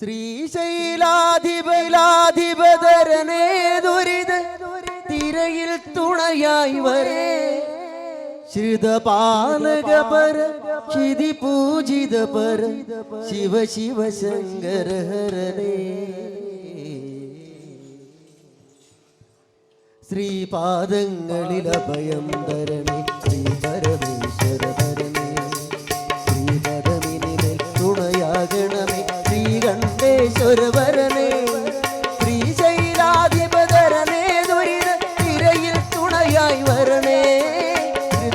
ശ്രീശൈലാധിപലാധിപതരനേ ദുരിത തിരയിൽ തുണയായി വരേ. ശ്രിതപാലകപര ക്ഷിതി പൂജിത പര ശിവ ശിവ ശങ്കര ഹരനേ. ശ്രീപാദങ്ങളിൽ അഭയം തരണേ ശ്രീ പരമേ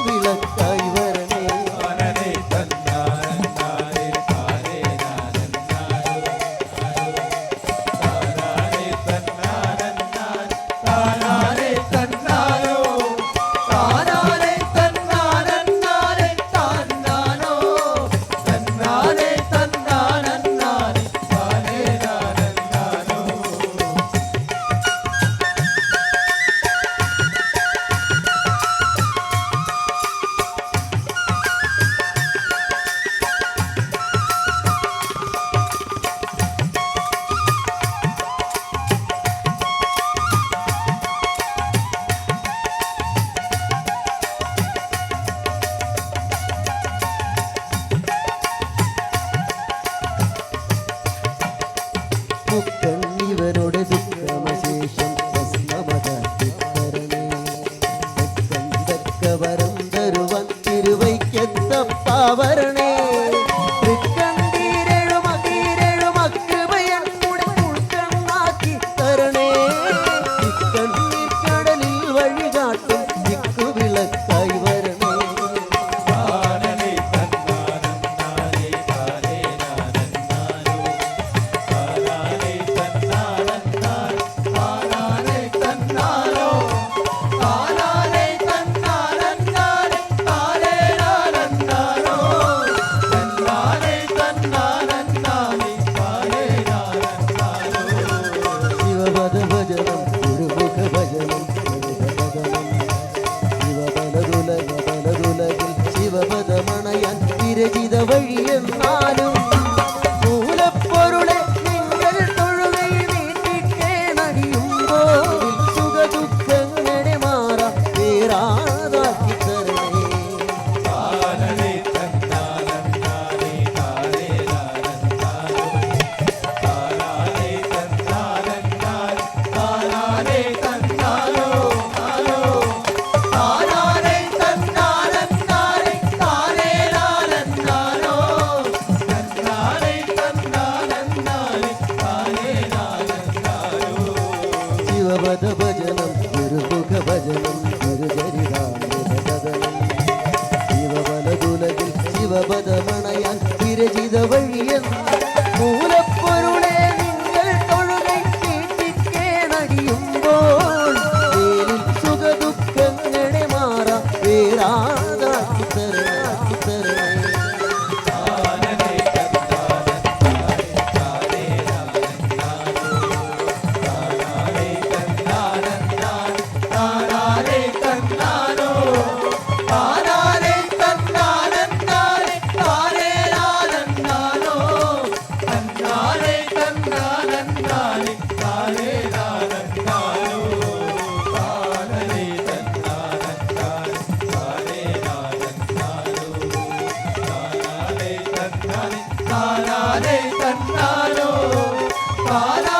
വിളക്കായി அவர் తన్నారో పారా